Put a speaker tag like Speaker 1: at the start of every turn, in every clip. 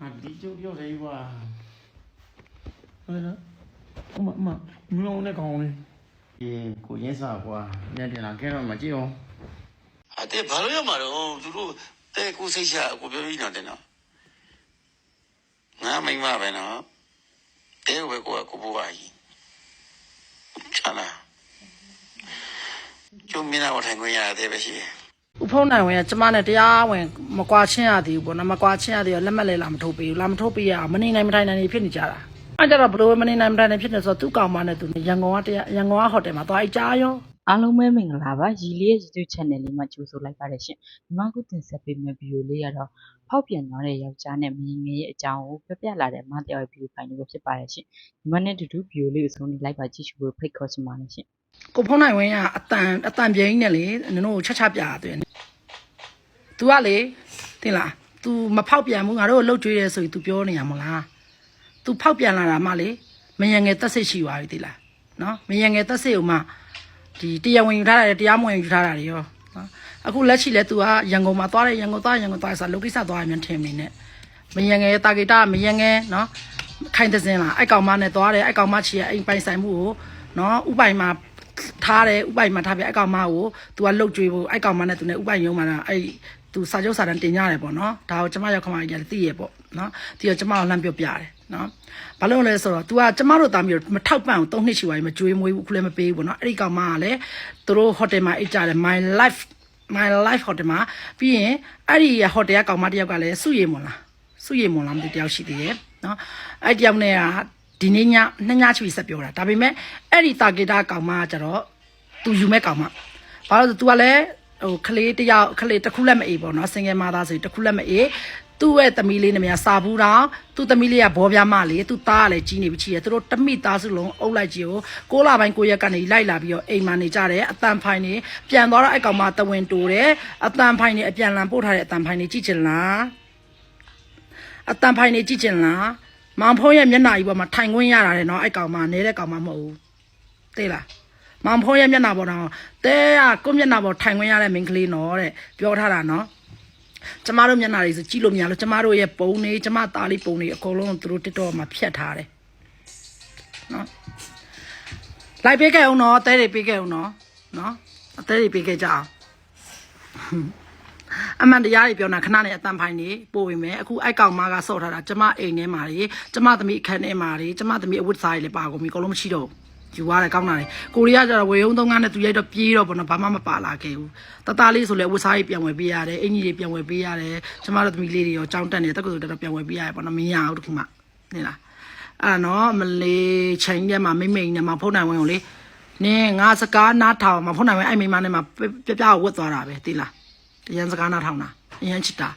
Speaker 1: ငါဒီကျုပ်ပြောတယ်ကွာဟုတ်လားအမအမမလုံးနဲ့ကောင်းလေအေးကိုရင်းစားကွာညတင်လာကဲတော့မကြည့်အောင်
Speaker 2: အတေဘာလို့ရမှာတော့သူတို့တဲကိုစိတ်ချကိုပြောပြီးတော့တင်တော့ငါမိမပဲနော်တဲကိုပဲကိုကကိုဘွားကြီးချလာကျုံမင်းတော်ထိုင်ခွင့်ရတဲ့ပဲရှိတယ်
Speaker 3: ဥဖုံးနိုင်ဝင်ကကျမနဲ့တရားဝင်မကွာချင်းရသေးဘူးပေါ့နော်မကွာချင်းရသေးတော့လက်မှတ်လည်းလာမထုတ်ပေးဘူးလာမထုတ်ပေးရအောင်မနေနိုင်မထိုင်နိုင်နေဖြစ်နေကြတာအဲ့ကြတော့ဘလို့မနေနိုင်မထိုင်နိုင်ဖြစ်နေဆိုတော့သူ့ကောင်မနဲ့သူရန်ကုန်ကတရားရန်ကုန်ကဟိုတယ်မှာသွားအကြားရော
Speaker 4: အားလုံးပဲမင်္ဂလာပါရီလေးရဲ့ YouTube channel လေးမှာကြိုဆိုလိုက်ပါတယ်ရှင်ဒီမှာခုတင်ဆက်ပေးမယ့် video လေးကတော့ဖောက်ပြန်သွားတဲ့ယောက်ျားနဲ့မင်းငယ်ရဲ့အကြောင်းကိုပြပြလာတဲ့မတယောက်ရဲ့ video ဖိုင်လေးပဲဖြစ်ပါတယ်ရှင်ဒီမှာနဲ့အတူတူ video လေးကိုဆုံးနေလိုက်ပါကြည့်ရှုဖို့ဖိတ်ခေါ်ချင်ပါတယ်ရှင်
Speaker 3: ကိုဖုံးနိုင်ဝင်ကအတန်အတန်ပြင်းနဲ့လေနင်တို့ကိုချက်ချပြရတယ်။ तू ကလေတင်လား तू မဖောက်ပြန်ဘူးငါတို့ကိုလှုပ်ကြွေးတယ်ဆိုပြီး तू ပြောနေရမလား။ तू ဖောက်ပြန်လာတာမှလေမယံငယ်တက်စစ်ရှိသွားပြီတိလား။နော်မယံငယ်တက်စစ်ကိုမှဒီတရားဝင်ယူထားတာတွေတရားမဝင်ယူထားတာတွေရောနော်အခုလက်ရှိလဲ तू ကရန်ကုန်မှာသွားတယ်ရန်ကုန်သွားရန်ကုန်သွားဆိုလောကိစ္စသွားရမြန်ထင်နေနဲ့မယံငယ်တာဂီတာမယံငယ်နော်ခိုင်တဲ့စင်လားအဲ့ကောင်မနဲ့သွားတယ်အဲ့ကောင်မချီရဲ့အိမ်ပိုင်ဆိုင်မှုကိုနော်ဥပိုင်မှာ ထားတယ်ဥပိုင်မှာထားပြအဲ့ကောင်မကို तू ကလှုပ်ကြွေးဖို့အဲ့ကောင်မနဲ့ तू နဲ့ဥပိုင်ရုံးမှာအဲ့ तू စာချုပ်စာတမ်းတင်ရတယ်ပေါ့နော်ဒါကိုကျမရောက်ခမကြီးကသိရပေါ့နော်ဒီတော့ကျမကိုလှမ်းပြောပြတယ်နော်ဘာလို့လဲဆိုတော့ तू ကကျမတို့တာမျိုးမထောက်ပံ့ဘူး၃နှစ်ရှိပါပြီမကြွေးမွေးဘူးအခုလည်းမပေးဘူးပေါ့နော်အဲ့ဒီကောင်မကလည်းသူတို့ဟိုတယ်မှာအိတ်ကြတယ် my life my life hotel မှာပြီးရင်အဲ့ဒီဟိုတယ်ကကောင်မတစ်ယောက်ကလည်းစုရည်မွန်လားစုရည်မွန်လားမသိတယောက်ရှိသေးရဲ့နော်အဲ့တယောက်နဲ့ကဒီနေ့ညနှစ်ညချီဆက်ပြောတာဒါပေမဲ့အဲ့ဒီတာဂီတာကောင်မကကျတော့ သူယူမဲ့ကောင်မဘာလို့လဲ तू ကလည်း ဟိုကလေးတယောက်ကလေးတစ်ခုလက်မအေးပေါ့နော်စင်ငယ်မသားဆိုရင်တစ်ခုလက်မအေးသူ့ရဲ့သမီးလေးနဲ့များစာဘူးတော့သူ့သမီးလေးကဘောပြားမလေးသူ့သားကလည်းကြီးနေပြီချီရသူတို့တမိသားစုလုံးအုပ်လိုက်ကြီးကိုကိုးလာပိုင်းကိုရက်ကနေလိုက်လာပြီးတော့အိမ်မှာနေကြတယ်အတန်ဖိုင်နေပြန်သွားတော့အဲ့ကောင်မတဝင်းတိုးတယ်အတန်ဖိုင်နေအပြန်လန်ပို့ထားတဲ့အတန်ဖိုင်နေကြည့်ချင်လားအတန်ဖိုင်နေကြည့်ချင်လားမောင်ဖုံးရဲ့မျက်နှာကြီးပေါ်မှာထိုင်ခွင့်ရတာလေနော်အဲ့ကောင်မနေတဲ့ကောင်မမဟုတ်ဘူးသိလား မောင်ဖုံးရဲ့မျက်နှာပေါ်တော့တဲကကိုယ့်မျက်နှာပေါ်ထိုင်ခွင့်ရတဲ့မိန်းကလေးနော်တဲ့ပြောထားတာနော်ကျမတို့မျက်နှာတွေဆိုကြည့်လို့မရလို့ကျမတို့ရဲ့ပုံတွေကျမသားလေးပုံတွေအကုန်လုံးသူတို့တစ်တော့မှာဖြတ်ထားတယ်နော်လိုက်ပေးခဲ့အောင်နော်အသေးတွေပေးခဲ့အောင်နော်နော်အသေးတွေပေးခဲ့ကြအောင်အမှန်တရားတွေပြောနေတာခဏနဲ့အတန်ဖိုင်နေပို့ဝင်မယ်အခုအိုက်ကောင်မကဆော့ထားတာကျမအိမ်ထဲမှာတွေကျမသမီးအခန်းထဲမှာတွေကျမသမီးအဝတ်စားတွေလည်းပါကုန်ပြီအကုန်လုံးမရှိတော့ဘူး ယူသွားတယ်ကောင်းတာလေကိုရီးယားကျတော့ဝေယုံသုံးကားနဲ့သူရိုက်တော့ပြေးတော့ဘောနော်ဘာမှမပါလာခဲ့ဘူးတသားလေးဆိုလဲဝတ်စားကြီးပြန်ဝယ်ပေးရတယ်အင်ကြီးတွေပြန်ဝယ်ပေးရတယ်ကျမတို့သမီးလေးတွေရောကြောင်းတက်နေတက္ကသိုလ်တက်တော့ပြန်ဝယ်ပေးရတယ်ဘောနော်မင်းရအောင်တခုမှနေလားအဲ့နော်မလေးချိန်ထဲမှာမိမ့်မိန်နဲ့မဖုန်းနိုင်ဝင်ကိုလေနင်းငါစကားနားထောင်မဖုန်းနိုင်ဝင်အဲ့မိမနဲ့မှာပြပြဝတ်သွားတာပဲသိလားတရန်စကားနားထောင်တာ အရင်ချစ်တာ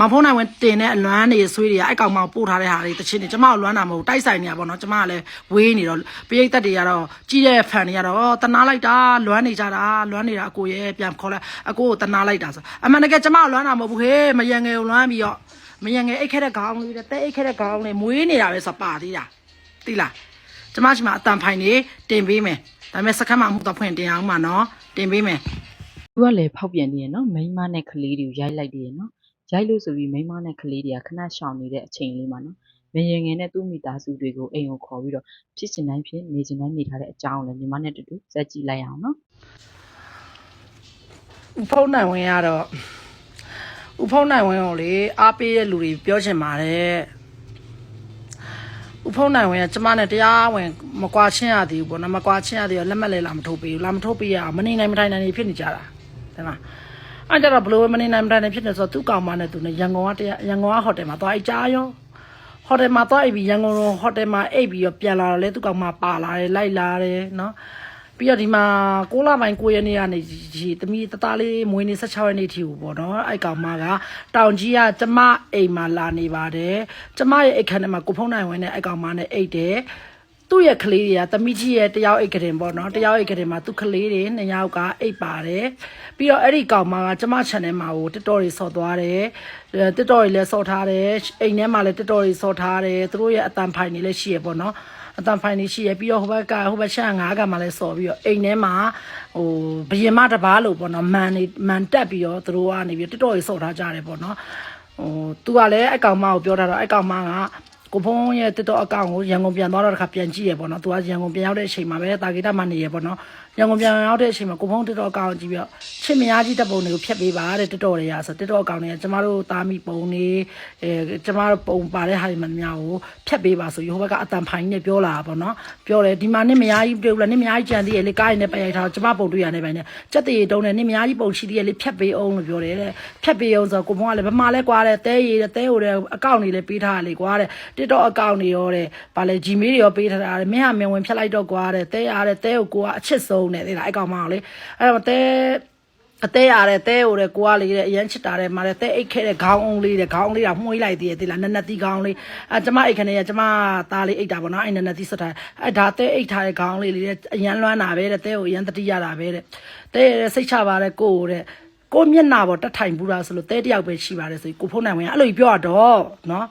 Speaker 3: မဖုန်းနိုင်ဝင်တင်တဲ့အလွမ်းနေဆွေးတွေကအဲ့ကောင်မပို့ထားတဲ့ဟာတွေတချင်းတွေကျမကိုလွမ်းတာမဟုတ်တိုက်ဆိုင်နေရပါတော့ကျမကလည်းဝေးနေတော့ပိရိတ်သက်တွေကတော့ကြီးတဲ့ဖန်တွေကတော့တနာလိုက်တာလွမ်းနေကြတာလွမ်းနေတာအကိုရဲ့ပြန်ခေါ်လိုက်အကိုကိုတနာလိုက်တာဆိုအမှန်တကယ်ကျမကိုလွမ်းတာမဟုတ်ဘူးဟေးမယံငယ်ကိုလွမ်းပြီးတော့မယံငယ်အိတ်ခဲတဲ့ခေါင်းလေးတဲ့တဲ့အိတ်ခဲတဲ့ခေါင်းလေးမွေးနေတာပဲဆိုပါသေးတာသိလားကျမရှိမှအတန်ဖိုင်နေတင်ပေးမယ်ဒါပေမဲ့စခန်းမှာမှုတော့ဖွင့်တင်အောင်မှာနော်တင်ပေးမယ်
Speaker 4: သူကလည်းဖောက်ပြန်နေရနော်မိန်းမနဲ့ကလေးတွေကိုရိုက်လိုက်တယ်နော်ရိုက်လို့ဆိုပြီးမိန်းမနဲ့ကလေးတွေကခဏရှောင်နေတဲ့အချိန်လေးမှာနော်မင်းရင်ငယ်နဲ့သူ့မိသားစုတွေကိုအိမ်ကိုခေါ်ပြီးတော့ဖြစ်ချင်တိုင်းဖြစ်နေချင်တိုင်းနေထားတဲ့အကြောင်းကိုလည်းညီမနဲ့တူတူစက်ကြည့်လိုက်အောင်နော်
Speaker 3: ဖုန်းနိုင်ဝင်ကတော့ဥဖုန်းနိုင်ဝင်ကိုလေအားပေးတဲ့လူတွေပြောချင်ပါတယ်ဥဖုန်းနိုင်ဝင်ကကျမနဲ့တရားဝင်မကွာချင်းရသေးဘူးပေါ့နော်မကွာချင်းရသေးတော့လက်မှတ်လည်းလာမထုတ်ပေးဘူးလာမထုတ်ပေးရအောင်မနေနိုင်မထိုင်နိုင်နေဖြစ်နေကြတာ တဲ့လားအဲ့ကြတော့ဘလို့မနေနိုင်မထိုင်နိုင်ဖြစ်နေဆိုတော့သူ့ကောင်မနဲ့သူနဲ့ရန်ကုန်ကတရားရန်ကုန်ကဟိုတယ်မှာသွားအိတ်ကြားရောဟိုတယ်မှာသွားအိတ်ပြီးရန်ကုန်ဟိုတယ်မှာအိတ်ပြီးတော့ပြန်လာတော့လေသူ့ကောင်မပါလာတယ်လိုက်လာတယ်နော်ပြီးတော့ဒီမှာ6လပိုင်း9ရက်နေ့ကနေဒီသမီးတသားလေးမွေးနေ့16ရက်နေ့ထိကိုပေါ့နော်အဲ့ကောင်မကတောင်ကြီးကကျမအိမ်မှာလာနေပါတယ်ကျမရဲ့အိတ်ခန်းထဲမှာကိုဖုံးနိုင်ဝင်တဲ့အဲ့ကောင်မနဲ့အိတ်တယ် သူ့ရဲ့ကလေးတွေကသမီးကြီးရဲ့တယောက်အိတ်ကတင်ပေါ့နော်တယောက်အိတ်ကတင်မှာသူ့ကလေးတွေနှစ်ယောက်ကအိတ်ပါတယ်ပြီးတော့အဲ့ဒီကောင်မကကျမ channel မှာကိုတက်တော်တွေဆော့သွားတယ်တက်တော်တွေလည်းဆော့ထားတယ်အိမ်ထဲမှာလည်းတက်တော်တွေဆော့ထားတယ်သူတို့ရဲ့အတန်ဖိုင်တွေလည်းရှိရပေါ့နော်အတန်ဖိုင်နေရှိရပြီးတော့ဟိုဘက်ကဟိုဘက်ရှန်ငါးကမှလည်းစော်ပြီးတော့အိမ်ထဲမှာဟိုဘယင်မတစ်ပါးလို့ပေါ့နော်မန်နေမန်တက်ပြီးတော့သူတို့ကနေပြီးတော်တော်ကြီးစော်ထားကြတယ်ပေါ့နော်ဟိုသူကလည်းအကောင်မကိုပြောတာတော့အကောင်မက ကိုဖုံးရဲ့တက်တော့အကောင်ကိုရန်ကုန်ပြန်သွားတော့တစ်ခါပြန်ကြည့်ရပေါ့နော်သူကရန်ကုန်ပြန်ရောက်တဲ့အချိန်မှာပဲတာဂီတာမနေရပေါ့နော် ရန်ကုန်ပြန်ရောက်တဲ့အချိန်မှာကိုဖုံးတက်တော့အကောင်ကိုကြည့်ပြီးတော့ချစ်မယားကြီးတပ်ပုံတွေကိုဖျက်ပေးပါတဲ့တက်တော့တွေကဆိုတက်တော့အကောင်တွေကကျမတို့တာမီပုံတွေအဲကျမတို့ပုံပါတဲ့ဟာတွေမှများကိုဖျက်ပေးပါဆိုရဟိုဘက်ကအတန်ဖိုင်နဲ့ပြောလာတာပေါ့နော်ပြောတယ်ဒီမှာနင့်မယားကြီးတွေ့ဘူးလားနင့်မယားကြီးကြံသေးရဲ့လေကားရည်နဲ့ပရိုက်ထားကျမပုံတွေ့ရနေပိုင်းနဲ့စက်တရေတုံးနဲ့နင့်မယားကြီးပုံရှိသေးရဲ့လေဖျက်ပေးအောင်လို့ပြောတယ်တဲ့ဖျက်ပေးအောင်ဆိုတော့ကိုဖုံးကလည်းဗမာလဲကွာတဲ့တဲရည်တဲ့တဲဟိုတဲ့အကောင့်တွေလည်းပေးထားရလေကွာတဲ့ TikTok အကောင့်တွေရောတဲ့ဗာလဲ Gmail တွေရောပေးထားတာတဲ့မင်းဟာမင်းဝင်ဖျက်လိုက်တော့ကွာတဲ့တဲရတဲ့တဲကိုကိုကအချစ်ဆုံးတဲ့သိလားအဲ့ကောင်မအောင်လေအဲ့တော့တဲအသေးရတဲ့တဲဟိုတဲ့ကိုကလေးတဲ့အရန်ချစ်တာတဲ့မာတဲ့တဲအိတ်ခဲတဲ့ခေါင်းအောင်လေးတဲ့ခေါင်းလေးကမှုေးလိုက်သေးတယ်သိလားနက်နက်တီးခေါင်းလေးအဲကျမအိတ်ခနဲ့ကျမသားလေးအိတ်တာပေါ့နော်အဲ့နက်နက်တီးစထားအဲဒါတဲအိတ်ထားတဲ့ခေါင်းလေးလေးတဲ့အရန်လွမ်းတာပဲတဲ့တဲကိုအရန်တတိရတာပဲတဲ့တဲရစိတ်ချပါတဲ့ကိုတဲ့ကိုမျက်နာပေါ်တက်ထိုင်ဘူးလားဆိုလို့တဲတယောက်ပဲရှိပါတယ်ဆိုကိုဖုန်းနိုင်ဝင်အဲ့လိုပြောတော့နော်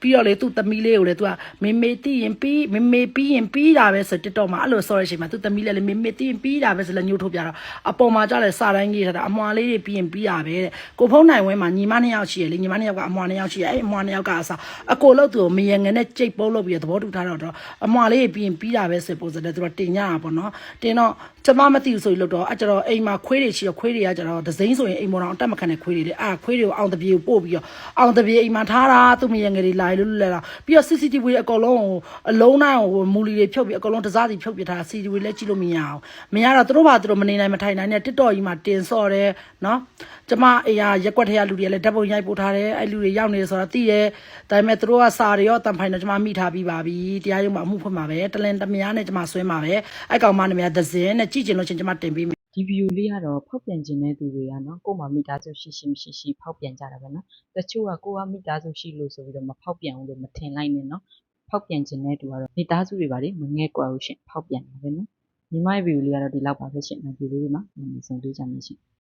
Speaker 3: ပြီးတော့လေသူ့သမီးလေးကိုလေသူကမေမေတီးရင်ပြီးမေမေပြီးရင်ပြီးတာပဲဆို TikTok မှာအဲ့လိုဆော်ရချိန်မှာသူ့သမီးလေးလေမေမေတီးရင်ပြီးတာပဲဆိုလည်းညှို့ထုတ်ပြတော့အပေါ်မှာကြလဲစာတိုင်းကြီးထားတာအမွာလေးတွေပြီးရင်ပြီးတာပဲတဲ့ကိုဖုန်းနိုင်ဝဲမှာညီမနှစ်ယောက်ရှိရလေညီမနှစ်ယောက်ကအမွာနှစ်ယောက်ရှိရအဲ့အမွာနှစ်ယောက်ကအစားအကိုလို့သူကိုမယငယ်နဲ့ကြိတ်ပုတ်လို့ပြီးတော့သဘောတူထားတော့အမွာလေးတွေပြီးရင်ပြီးတာပဲဆိုပုံစံနဲ့သူကတင်ကြတာပေါ့နော်တင်တော့ကျမမသိဘူးဆိုလို့တော့အဲ့ကျတော့အိမ်မှာခွေးတွေရှိရခွေးတွေကကျတော့ဒဇိန်းဆိုရင်အိမ်ပေါ်တော့အတက်မခံတဲ့ခွေးတွေလေအာခွေးတွေကိုအောင်တပြေကိုပို့ပြီးတော့အောင်တပြေအိမ်မှာထားတာသူ့မယငယ်တွေလာလို့လဲတာပြီးတော့ CCTV တွေအကုန်လုံးကိုအလုံးနိုင်ကိုမူလီတွေဖြုတ်ပြီးအကုန်လုံးတစားစီဖြုတ်ပြထား CCTV လည်းကြည့်လို့မရအောင်မရတော့သူတို့ဘာသူတို့မနေနိုင်မထိုင်နိုင်နဲ့ TikTok ကြီးမှာတင်ဆော့တယ်နော်ကျမအေးရရက်ွက်ထရလူတွေလည်းဓာတ်ပုံရိုက်ပို့ထားတယ်အဲ့လူတွေရောက်နေတယ်ဆိုတော့သိတယ်ဒါပေမဲ့သူတို့ကစာတွေရောတန်ဖိုင်တော့ကျမမိထားပြီးပါပြီတရားရုံးမှာအမှုဖွင့်မှာပဲတလင်တမယားနဲ့ကျမဆွဲမှာပဲအဲ့ကောင်မနဲ့များဒဇင်းနဲ့ကြည့်ကျင်လို့ချင်းကျမတင်ပေးမယ်
Speaker 4: ဒီဗီဒီယိုလေးကတော့ဖောက်ပြန်ခြင်းတဲ့သူတွေကနော်ကို့မှာမိသားစုရှိရှိမရှိရှိဖောက်ပြန်ကြတာပဲနော်တချို့ကကိုကမိသားစုရှိလို့ဆိုပြီးတော့မဖောက်ပြန်ဘူးလို့မထင်လိုက်နဲ့နော်ဖောက်ပြန်ခြင်းတဲ့သူကတော့မိသားစုတွေပါလေမငဲ့ကွာဘူးရှင်ဖောက်ပြန်တာပဲနော်ညီမရဲ့ဗီဒီယိုလေးကတော့ဒီလောက်ပါပဲရှင်နောက်ဗီဒီယိုလေးမှာပြန်ဆုံတွေ့ကြမယ်ရှင်